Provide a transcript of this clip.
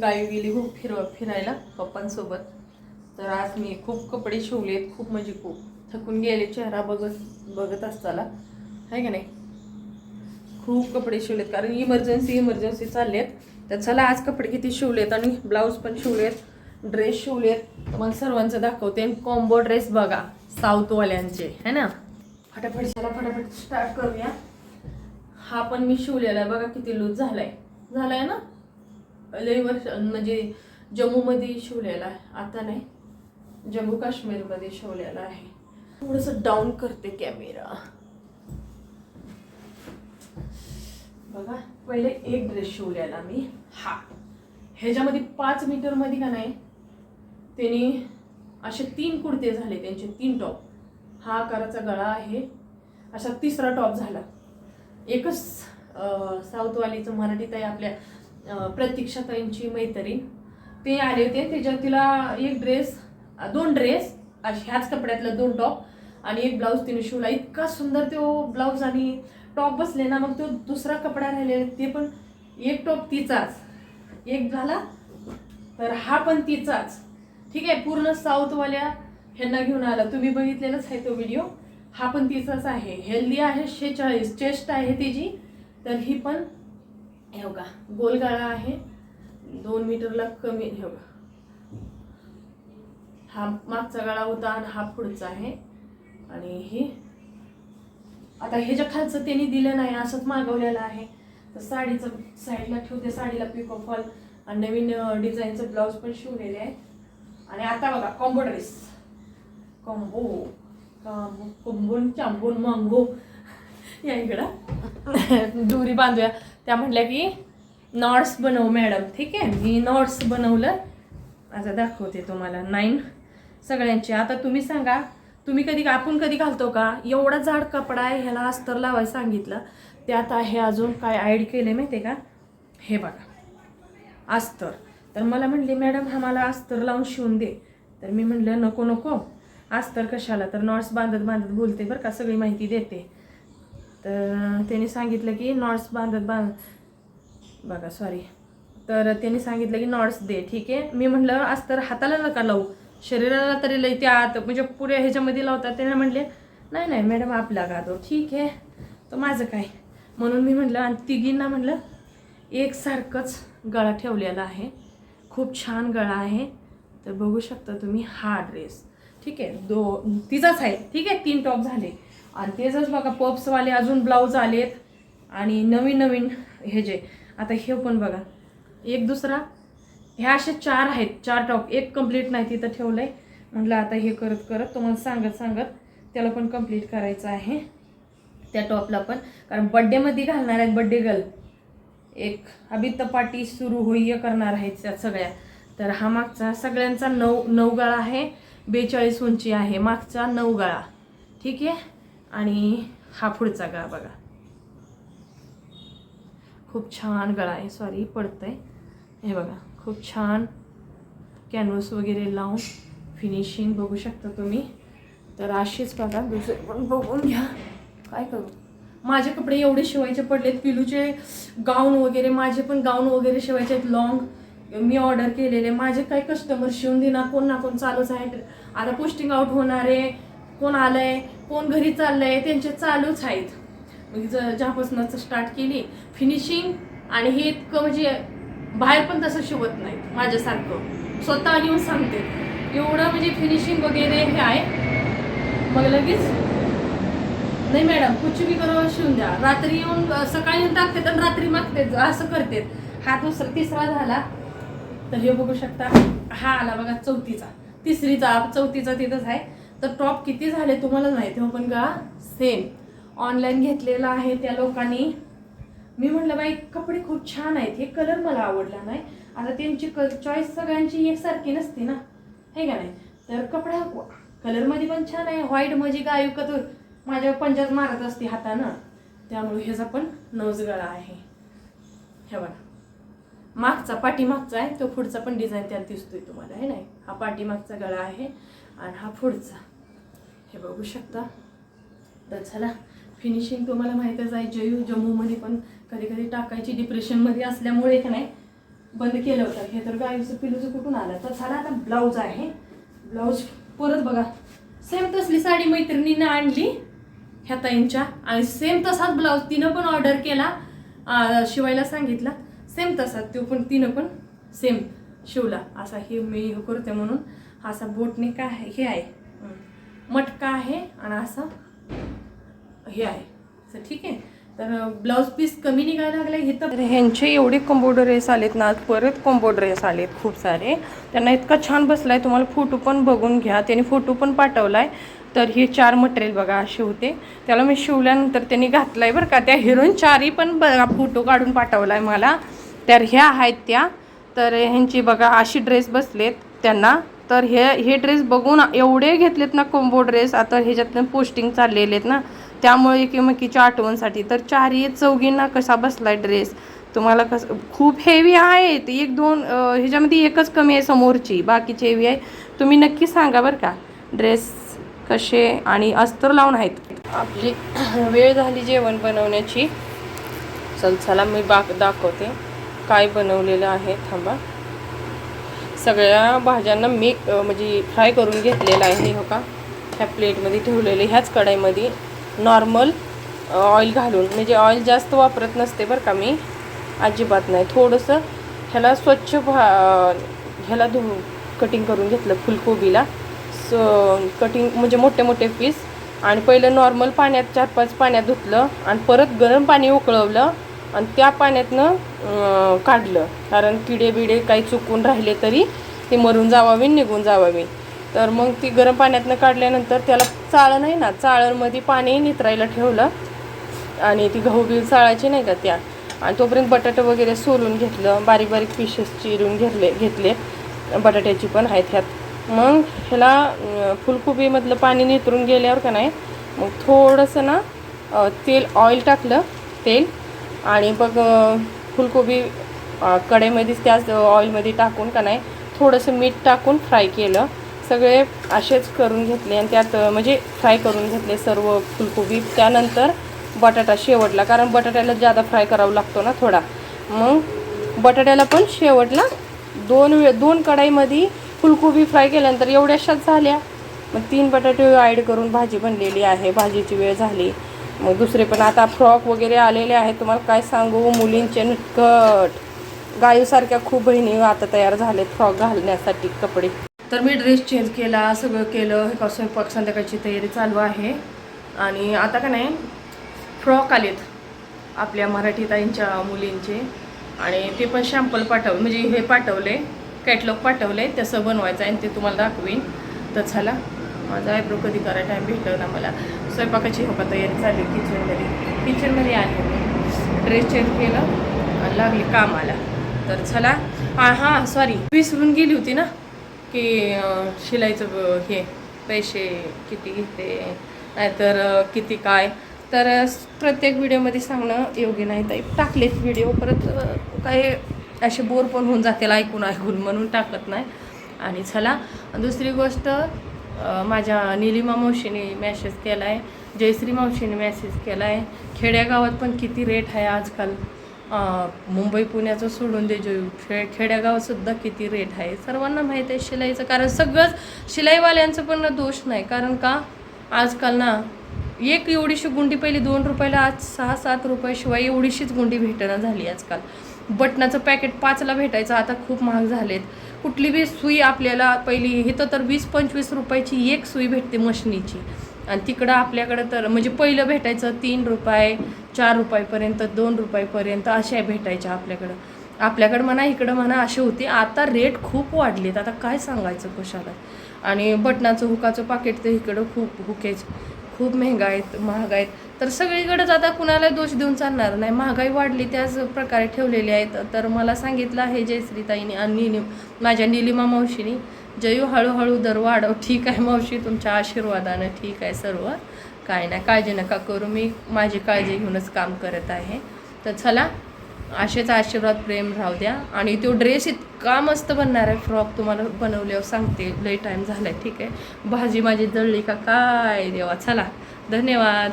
गावी गेली हो खूप फिर फिरायला पप्पांसोबत. तर आज मी खूप कपडे शिवलेत खूप म्हणजे खूप. थकून गेले चेहरा बघत बघत असताना. आहे का नाही? खूप कपडे शिवलेत कारण इमर्जन्सी इमर्जन्सी चाललेत. तर चला आज कपडे किती शिवलेत आणि ब्लाऊज पण शिवलेत ड्रेस शिवलेत. तुम्हाला सर्वांचं दाखवते. आणि कॉम्बो ड्रेस बघा साऊथवाल्यांचे. है ना? फटाफट चला फटाफट स्टार्ट करूया. हा पण मी शिवलेला आहे. बघा किती लूज झालाय. झालाय ना? लई वर्ष म्हणजे जम्मूमध्ये शिवलेला आहे. आता नाही जम्मू काश्मीरमध्ये शिवलेला आहे. थोडंसं डाऊन करते कॅमेरा बघा पहिले एक ड्रेस शिवलेला मी. हा. ह्याच्यामध्ये पाच मीटरमध्ये का नाही त्यांनी असे तीन कुर्ते झाले त्यांचे तीन टॉप हा आकाराचा गळा आहे. असा तिसरा टॉप झाला. एकच साऊथवालीचं मराठीत आहे आपल्या प्रतीक्षाताईंची मैत्रीण ते आले होते त्याच्यात तिला एक ड्रेस दोन ड्रेस ह्याच कपड्यातला दोन टॉप आणि एक ब्लाऊज तिने शिवला. इतका सुंदर तो ब्लाऊज आणि टॉप बसले ना मग तो दुसरा कपडा राहिलेला ते पण एक टॉप तिचाच. एक झाला तर हा पण तिचाच. ठीक आहे पूर्ण साऊथवाल्या ह्यांना घेऊन आला. तुम्ही बघितलेलाच आहे तो व्हिडिओ हा पण तिचाच आहे. हेल्दी आहे शेचाळीस चेस्ट आहे तिची तर ही पण हे बघा गोलगाळा आहे. दोन मीटरला कमी हे बघा. हा मागचा गळा होता आणि हा पुढचा आहे. आणि ही आता हे जे खालचं त्यांनी दिलं नाही असंच मागवलेलं आहे. तर साडीचं साईडला ठेवते साडीला पिको फॉल आणि नवीन डिझाईनचं ब्लाऊज पण शिवलेले आहे. आणि आता बघा कॉम्बो ड्रेस कॉम्बो कॉम्बो कोंबून चांबून मांगो. या इकडं. दुरी बांधूया. त्या म्हटल्या की नॉट्स बनव मॅडम ठीक आहे? मी नॉट्स बनवलं. आता दाखवते तुम्हाला. नाईन सगळ्यांचे. आता तुम्ही सांगा तुम्ही कधी आपण कधी घालतो का? एवढा जाड कपडा आहे ह्याला अस्तर लावायला सांगितलं. त्यात आहे अजून काय ॲड केले माहिती आहे का? हे बघा. अस्तर. तर मला म्हणले मॅडम हा मला अस्तर लावून शिवून दे. तर मी म्हटलं नको नको. अस्तर कशाला? तर नॉट्स बांधत बांधत बोलते बरं का सगळी माहिती देते. तर त्यांनी सांगितलं की नॉट्स बांधत बांध बघा सॉरी तर त्यांनी सांगितलं की नॉट्स दे ठीक आहे? मी म्हटलं तर हाताला नका लावू. शरीराला तरी लई त्या आत म्हणजे पुऱ्या ह्याच्यामध्ये लावतात. त्याने म्हटले नाही नाही मॅडम आपला गादो ठीक आहे. तर माझं काय? म्हणून मी म्हटलं आणि तिघींना म्हटलं एकसारखंच गळा ठेवलेला आहे. खूप छान गळा आहे. तर बघू शकता तुम्ही हा ड्रेस. ठीक आहे दो तिचाच आहे. ठीक आहे तीन टॉप झाले. आणि तेच बघा पप्सवाले अजून ब्लाऊज आलेत आणि नवीन नवीन हे जे आता हे पण बघा. एक दुसरा ह्या असे चार आहेत चार टॉप. एक कंप्लीट नाही तिथं ठेवलं आहे म्हटलं आता हे करत करत तुम्हाला सांगत सांगत त्याला पण कंप्लीट करायचं आहे. त्या टॉपला पण. कारण बड्डेमध्ये घालणार आहेत बड्डे गर्ल एक अभित्त पाटी सुरू होय करणार आहेत त्या सगळ्या. तर हा मागचा सगळ्यांचा नऊ नऊ गळा आहे. बेचाळीस उंची आहे. मागचा नऊ गळा. ठीक आहे? आणि हा पुढचा गळा बघा. खूप छान गळा आहे. सॉरी पडतंय. हे बघा खूप छान कॅनव्हस वगैरे लावून फिनिशिंग बघू शकता तुम्ही. तर अशीच बघा दुसरे पण बघून घ्या. काय करू? माझे कपडे एवढे शिवायचे पडलेत. पिलूचे गाऊन वगैरे माझे पण गाऊन वगैरे शिवायचे आहेत. लॉंग मी ऑर्डर केलेले. माझे काय कस्टमर शिवून देणार. कोण ना कोण चालूच आहे आता पोस्टिंग आउट आहे. कोण आलं आहे कोण घरी चाललंय त्यांचे चालूच आहेत. म्हणजे मग ज ज्यापासूनच स्टार्ट केली फिनिशिंग आणि हे इतकं म्हणजे बाहेर पण तसं शिवत नाहीत माझ्यासारखं. स्वतः येऊन सांगते. एवढं म्हणजे फिनिशिंग वगैरे हे आहे. मग लगेच नाही मॅडम कुछ बी करो शिवून द्या. रात्री येऊन सकाळी येऊन टाकते आणि रात्री मागते असं करते. हा दुसरा तिसरा झाला. तर हे बघू शकता हा आला बघा चौथीचा. तिसरीचा चौथीचा तिथंच आहे. तर टॉप किती झाले तुम्हाला माहिती हो पण गळा सेम ऑनलाईन घेतलेला आहे त्या लोकांनी. मी म्हटलं बाई कपडे खूप छान आहेत. हे कलर मला आवडला नाही. आता त्यांची क चॉईस सगळ्यांची एकसारखी नसते ना. हे का नाही? तर कपडा कलरमध्ये पण छान आहे. व्हाईट म्हणजे गायू कतूर माझ्या पंजाब मारत असते हातानं. त्यामुळे ह्याचा पण नवज गळा आहे. हे बघा. मागचा पाठीमागचा आहे. तो पुढचा पण डिझाईन त्यात दिसतोय तुम्हाला हे नाही? हा पाठीमागचा गळा आहे. आणि हा पुढचा. हे बघू शकता? तर चला फिनिशिंग तुम्हाला माहीतच आहे जयू जम्मूमध्ये पण कधी कधी टाकायची डिप्रेशनमध्ये असल्यामुळे का नाही बंद केलं होतं. हे तर गाईचं पिलूचं कुठून आलं? तर झालं आता ब्लाऊज आहे. ब्लाऊज परत बघा. सेम तसली साडी मैत्रिणीनं आणली. ह्या ताईंच्या. आणि सेम तसाच ब्लाऊज तिनं पण ऑर्डर केला. शिवायला सांगितला. सेम तसाच. तो पण तिनं पण सेम शिवला. असा हे मी हे करते म्हणून. असा बोटने काय आहे हे आहे. मटका आहे आणि असं हे आहे. तर ठीक आहे? तर ब्लाऊज पीस कमी निघायला लागले हे तर ह्यांचे एवढे कॉम्बो ड्रेस आलेत ना परत कॉम्बो ड्रेस आलेत खूप सारे. त्यांना इतका छान बसलाय तुम्हाला फोटो पण बघून घ्या. त्यांनी फोटो पण पाठवलाय. तर हे चार मटेरियल बघा असे होते. त्याला मी शिवल्यानंतर त्यांनी घातलाय बरं का. त्या हिरोईन चारही पण बघा फोटो काढून पाठवलाय मला. तर ह्या आहेत त्या. तर ह्यांची बघा अशी ड्रेस बसलेत त्यांना. तर हे हे ड्रेस बघून एवढे घेतलेत ना कोंबो ड्रेस आता ह्याच्यातनं पोस्टिंग चाललेले आहेत ना त्यामुळे एकमेकीच्या आठवणसाठी. तर चारही चौघींना कसा बसला ड्रेस तुम्हाला कसं खूप हेवी आहेत एक दोन ह्याच्यामध्ये एकच कमी आहे समोरची बाकीची हेवी आहे. तुम्ही नक्की सांगा बरं का ड्रेस कसे आणि अस्तर लावून आहेत? आपली वेळ झाली जेवण बनवण्याची. चल चला मी बाक दाखवते. काय बनवलेलं आहे थांबा. सगळ्या भाज्यांना मी म्हणजे फ्राय करून घेतलेलं आहे हो का ह्या प्लेटमध्ये ठेवलेले ह्याच कढाईमध्ये नॉर्मल ऑइल घालून. म्हणजे ऑइल जास्त वापरत नसते बरं का मी. अजिबात नाही. थोडंसं ह्याला स्वच्छ भा ह्याला धु कटिंग करून घेतलं फुलकोबीला. स कटिंग म्हणजे मोठे मोठे पीस आणि पहिलं नॉर्मल पाण्यात चार पाच पाण्यात धुतलं. आणि परत गरम पाणी उकळवलं. आणि त्या पाण्यातनं काढलं. कारण किडे बिडे काही चुकून राहिले तरी ते मरून जावावी निघून जावावी. तर मग ती गरम पाण्यातनं काढल्यानंतर त्याला चाळण आहे ना चाळणमध्ये पाणी नितरायला ठेवलं. आणि ती गहू बिल चाळायची नाही का त्या. आणि तोपर्यंत बटाटे वगैरे सोलून घेतलं. बारीक बारीक पिशेस चिरून घेतले घेतले. बटाट्याची पण आहेत ह्यात. मग ह्याला फुलकोबीमधलं पाणी नितरून गेल्यावर का नाही मग थोडंसं ना तेल ऑइल टाकलं. तेल आणि बघ फुलकोबी कढईमध्येच त्याच ऑइलमध्ये टाकून का नाही थोडंसं मीठ टाकून फ्राय केलं. सगळे असेच करून घेतले आणि त्यात म्हणजे फ्राय करून घेतले सर्व फुलकोबी. त्यानंतर बटाटा शेवटला कारण बटाट्याला जादा फ्राय करावा लागतो ना थोडा. मग बटाट्याला पण शेवटला दोन वे दोन कढाईमध्ये फुलकोबी फ्राय केल्यानंतर एवढ्याशाच झाल्या. मग तीन बटाटे ॲड करून भाजी बनलेली आहे. भाजीची वेळ झाली. मग दुसरे पण आता फ्रॉक वगैरे आलेले आहेत. तुम्हाला काय सांगू? मुलींचे नुटकट गायूसारख्या खूप बहिणी आता तयार झालेत फ्रॉक घालण्यासाठी कपडे. तर मी ड्रेस चेंज केला सगळं केलं. हे का स्वयंपाक संध्याकाळची तयारी चालू आहे. आणि आता का नाही फ्रॉक आलेत आपल्या मराठी ताईंच्या मुलींचे. आणि ते पण शॅम्पल पाठव म्हणजे हे पाठवले कॅटलॉग पाठवले. तसं बनवायचं आहे आणि ते तुम्हाला दाखवीन. तर झाला माझा आयब्रो कधी करायला टाईम भेटलं ना मला. स्वयंपाकाची हो तयारी झाली किचनमध्ये किचनमध्ये आले मी. ड्रेस चेंज केलं आणि लागली कामाला. तर चला. हां हां सॉरी विसरून गेली होती ना की शिलाईचं ब- हे पैसे किती घेते नाहीतर किती काय. तर प्रत्येक व्हिडिओमध्ये सांगणं योग्य नाही ताई. टाकलेत व्हिडिओ. परत काही असे बोर पण होऊन जातील ऐकून ऐकून म्हणून टाकत नाही. आणि चला. दुसरी गोष्ट माझ्या निलिमा मावशीने मॅसेज केला आहे जयश्री मावशीने मॅसेज केला आहे खेड्यागावात पण किती रेट आहे आजकाल. मुंबई पुण्याचं सोडून दे जो खे खेड्यागावातसुद्धा किती रेट आहे. सर्वांना माहीत आहे शिलाईचं. कारण सगळंच शिलाईवाल्यांचं पण दोष नाही. कारण का? आजकाल ना एक एवढीशी गुंडी पहिली दोन रुपयाला आज सहा सात रुपयाशिवाय एवढीशीच गुंडी भेटणं झाली आजकाल. बटनाचं पॅकेट पाचला भेटायचं आता खूप महाग झालेत. कुठली बी सुई आपल्याला पहिली इथं तर वीस पंचवीस रुपयाची एक सुई भेटते मशनीची. आणि तिकडं आपल्याकडं तर म्हणजे पहिलं भेटायचं तीन रुपये चार रुपयापर्यंत दोन रुपयापर्यंत अशा भेटायच्या आपल्याकडं. आपल्याकडं म्हणा इकडं म्हणा असे होते. आता रेट खूप वाढलेत. आता काय सांगायचं कशाला? आणि बटनाचं हुकाचं पाकिट तर इकडं खूप हुकेच. खूप मेहगा आहेत महाग आहेत. तर सगळीकडेच आता कुणाला दोष देऊन चालणार नाही. महागाई वाढली त्याच प्रकारे ठेवलेली आहेत. तर मला सांगितलं आहे जयश्रीताईने आणि निलिम माझ्या निलिमा मावशीने जयू हळूहळू दर वाढव. ठीक आहे मावशी तुमच्या आशीर्वादानं ठीक आहे सर्व. काय नाही काळजी नका करू. मी माझी काळजी घेऊनच काम करत आहे. तर चला असेच आशीर्वाद प्रेम राहू द्या. आणि तो ड्रेस इतका मस्त बनणार आहे फ्रॉक तुम्हाला बनवल्यावर सांगते. लई टाईम झाला आहे ठीक आहे. भाजी माझी जळली का काय देवा चला. धन्यवाद.